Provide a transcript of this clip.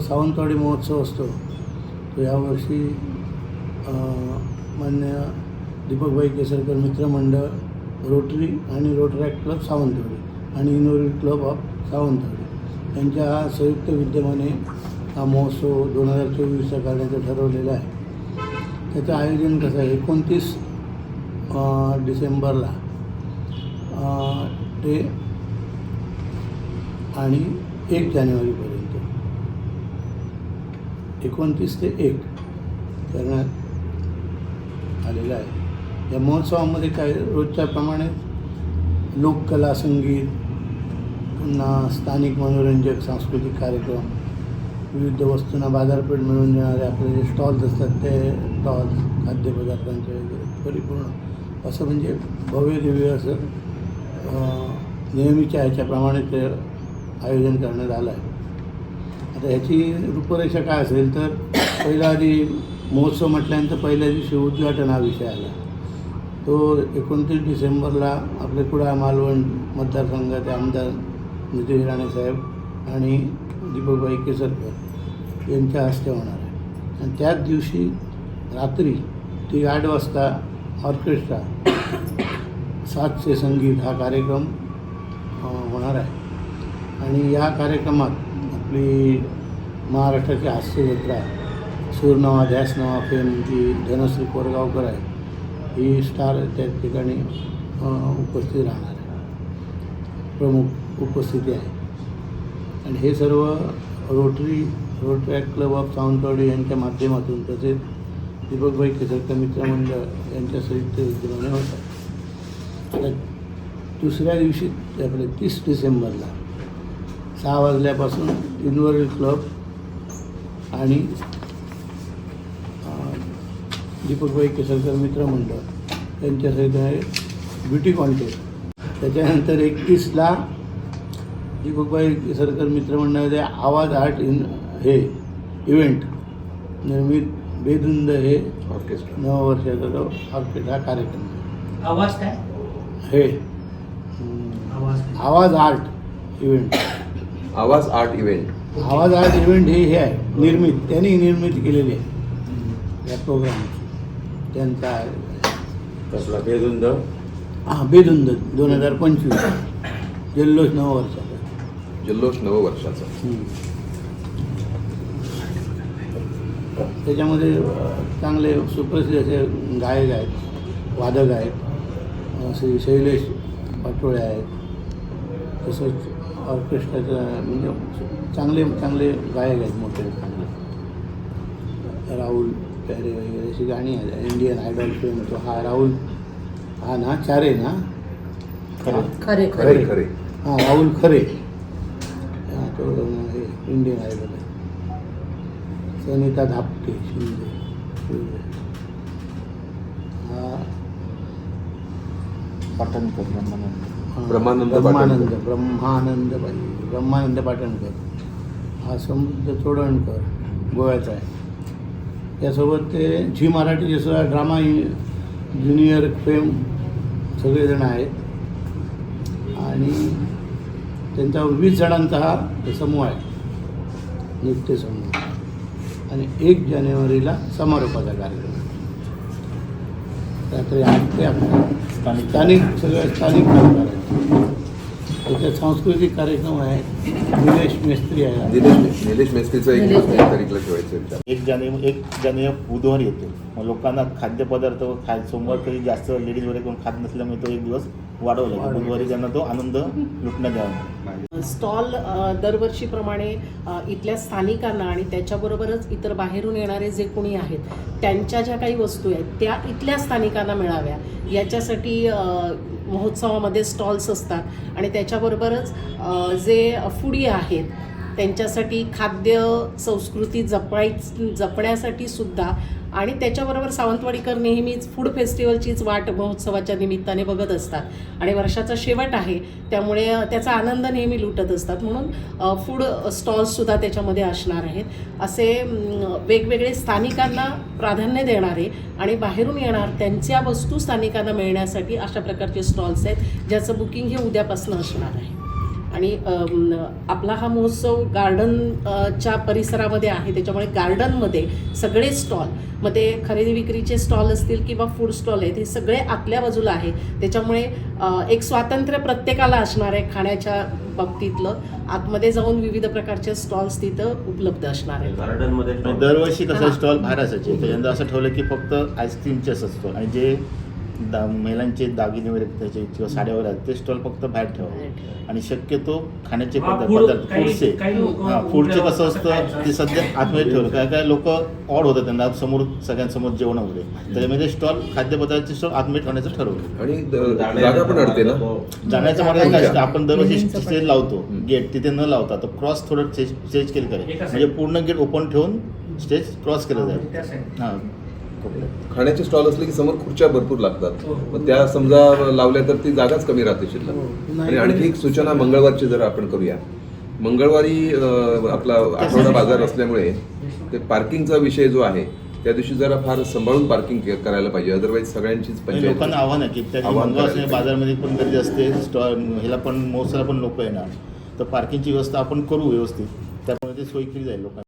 सावंतवाडी महोत्सव असतो. तो यावर्षी मान्य दीपकभाई केसरकर मित्रमंडळ रोटरी आणि रोटरॅक्ट क्लब सावंतवाडी आणि इनोरी क्लब ऑफ सावंतवाडी. यांच्या संयुक्त विद्यमाने हा महोत्सव दोन हजार चोवीसचा करण्याचं ठरवलेलं आहे. त्याचं आयोजन कसं आहे? एकोणतीस डिसेंबरला ते आणि एक जानेवारीपर्यंत. एकोणतीस ते एक करण्यात आलेलं आहे. या महोत्सवामध्ये काय रोजच्या प्रमाणे लोककला संगीत पुन्हा स्थानिक मनोरंजक सांस्कृतिक कार्यक्रम विविध वस्तूंना बाजारपेठ मिळवून देणारे आपले जे स्टॉल्स असतात ते स्टॉल्स खाद्यपदार्थांचे वगैरे परिपूर्ण असं म्हणजे भव्य दिव्य असं नेहमीच्या ह्याच्याप्रमाणे ते आयोजन करण्यात आलं आहे. आता ह्याची रूपरेषा काय असेल तर पहिला आधी महोत्सव म्हटल्यानंतर पहिल्या दिवशी उद्घाटन हा विषय आला. तो एकोणतीस डिसेंबरला आपले कुडा मालवण मतदारसंघाचे आमदार नितेश राणे साहेब आणि दीपकबाई केसरकर यांच्या हस्ते होणार आहे. आणि त्याच दिवशी रात्री ती आठ वाजता ऑर्केस्ट्रा सातशे संगीत हा कार्यक्रम होणार आहे. आणि या कार्यक्रमात आपली महाराष्ट्राची हास्य जत्रा ध्यासनावा ध्यासनवा फेम जी धनश्री कोरगावकर आहे ही स्टार त्या ठिकाणी उपस्थित राहणार आहे. प्रमुख उपस्थिती आहे. आणि हे सर्व Rotary Rotaract club of Sawantwadi यांच्या माध्यमातून तसेच दीपकभाई केसरकर मित्रमंडळ यांच्या संयुक्त विद्यमाने होतात. दुसऱ्या दिवशी आपले तीस डिसेंबरला सहा वाजल्यापासून इनवरील क्लब आणि अं, दीपकभाई केसरकर मित्रमंडळ यांच्यासहित आहे ब्युटी कॉन्टेस्ट. त्याच्यानंतर एकतीसला दीपकभाई केसरकर मित्रमंडळाचे आवाज आर्ट इन हे इव्हेंट निर्मित बेधुंद हे ऑर्केस्ट्रा. नववर्षाचा जो ऑर्केस्ट्रा कार्यक्रम. आवाज काय? हे आवाज आर्ट इव्हेंट. आवाज आर्ट इव्हेंट. आवाज आर्ट इव्हेंट हे हे आहे. निर्मित. त्यांनी निर्मिती केलेली आहे. या प्रोग्रामची त्यांचा आहे. कसला? बेधुंद? हा बेधुंद. दोन हजार पंचवीस. जल्लोष नववर्षाचा जल्लोष नववर्षाचा हम्म. त्याच्यामध्ये चांगले सुप्रसिद्ध असे गायक आहेत. वादक आहेत. श्री शैलेश पाटोळे आहेत. तसंच ऑर्केस्ट्राचं म्हणजे चांगले चांगले गायक आहेत मोठे. चांगले राहुल प्यारे वगैरे अशी गाणी आहेत. इंडियन आयडॉल फेम तो हा राहुल हा ना चारे ना? खरे. खरे खरे. खरे हां राहुल खरे. हा, तो हे इंडियन आयडल आहे. सनिता धापटे शिंदे. शिंदे. हा. पाटणकर हा, ब्रह्मानंद ब्रह्मानंद. ब्रह्मानंद ब्रह्मानंद पाटणकर. हा समृद्ध चोडणकर गोव्याचा आहे. त्यासोबत ते झी मराठीचे सुद्धा ड्रामा ज्युनियर फेम सगळेजण आहेत. आणि त्यांचा वीस जणांचा हा समूह आहे. नृत्य समूह आणि एक जानेवारीला समारोपाचा कार्यक्रम. ते स्थानिक स्थानिक सगळ्या स्थानिक कलाकार आहेत. त्याच्यात सांस्कृतिक कार्यक्रम आहे. निलेश मेस्त्री आहे. निलेश निलेश मेस्त्रीचं एक एक तारीखला ठेवायचं एक जानेवारी एक जानेवारी बुधवार येतो. मग लोकांना खाद्यपदार्थ खा सोमवार कधी जास्त लेडीज वगैरे कोण खात नसल्यामुळे तो एक दिवस वाढवलं वाढवला. बुधवारी त्यांना तो आनंद लुटण्यात द्यावा स्टॉल दरवर्षीप्रमाणे इथल्या स्थानिकांना आणि त्याच्याबरोबरच इतर बाहेरून येणारे जे कोणी आहेत त्यांच्या ज्या काही वस्तू आहेत त्या इथल्या स्थानिकांना मिळाव्या याच्यासाठी महोत्सवामध्ये स्टॉल्स असतात आणि त्याच्याबरोबरच जे फुडी आहेत त्यांच्यासाठी खाद्य संस्कृती जपाय जपण्यासाठी सुद्धा. आणि त्याच्याबरोबर सावंतवाडीकर नेहमीच फूड फेस्टिवलचीच वाट महोत्सवाच्या निमित्ताने बघत असतात. आणि वर्षाचा शेवट आहे त्यामुळे त्याचा आनंद नेहमी लुटत असतात. म्हणून फूड स्टॉल्ससुद्धा त्याच्यामध्ये असणार आहेत. असे वेगवेगळे स्थानिकांना प्राधान्य देणारे आणि बाहेरून येणार त्यांच्या वस्तू स्थानिकांना मिळण्यासाठी अशा प्रकारचे स्टॉल्स आहेत ज्याचं बुकिंग हे उद्यापासून असणार आहे. आणि आपला हा महोत्सव गार्डनच्या परिसरामध्ये आहे त्याच्यामुळे गार्डनमध्ये सगळे स्टॉल मग ते खरेदी विक्रीचे स्टॉल असतील किंवा फूड स्टॉल आहेत हे सगळे आतल्या बाजूला आहे. त्याच्यामुळे एक स्वातंत्र्य प्रत्येकाला असणार आहे खाण्याच्या बाबतीतलं. आतमध्ये जाऊन विविध प्रकारचे स्टॉल्स तिथं उपलब्ध असणार आहेत. गार्डनमध्ये आणि दरवर्षी कसं. स्टॉल बाहेर असायचे. त्याच्यानंतर असं ठेवलं की फक्त आईस्क्रीमचे असं स्टॉल आणि जे दा महिलांचे दागिने वगैरे त्याचे किंवा साड्या वगैरे आहेत ते स्टॉल फक्त बाहेर ठेवावे आणि शक्यतो खाण्याचे हा, पदार्थ फूडचे हा फूडचे कसं असं असतं. ते सध्या आतमध्ये ठेवलं. काय काय लोक ऑड होतात त्यांना समोर सगळ्यांसमोर जेवण वगैरे. त्याच्यामध्ये स्टॉल खाद्यपदार्थाचे स्टॉल आतमध्ये ठेवण्याचं ठरवलं. आणि जागा पण अडते ना? जाण्याचं मार्ग काय असतं? आपण दरवर्षी. स्टेज लावतो. गेट तिथे न लावता. तर क्रॉस थोडं स्टेज केलं म्हणजे. पूर्ण गेट ओपन ठेवून स्टेज क्रॉस केलं जाईल. हां. खाण्याचे स्टॉल असले की समोर खुर्च्या भरपूर लागतात. हो. मग त्या समजा लावल्या तर ती जागाच कमी राहते शिल्लक. हो. आणि आणखी एक सूचना मंगळवारची जर आपण करूया. मंगळवारी आपला आठवडा बाजार असल्यामुळे ते पार्किंगचा विषय जो आहे त्या दिवशी जरा फार सांभाळून पार्किंग करायला पाहिजे. अदरवाईज सगळ्यांचीच लोकांना आव्हान आहे की मंगळवार. बाजारमध्ये पण गर्दी असते स्टॉल ह्याला पण महोत्सवाला पण लोक येणार. तर पार्किंगची व्यवस्था आपण करू व्यवस्थित. त्यामुळे ते सोयी केली जाईल लोकांना.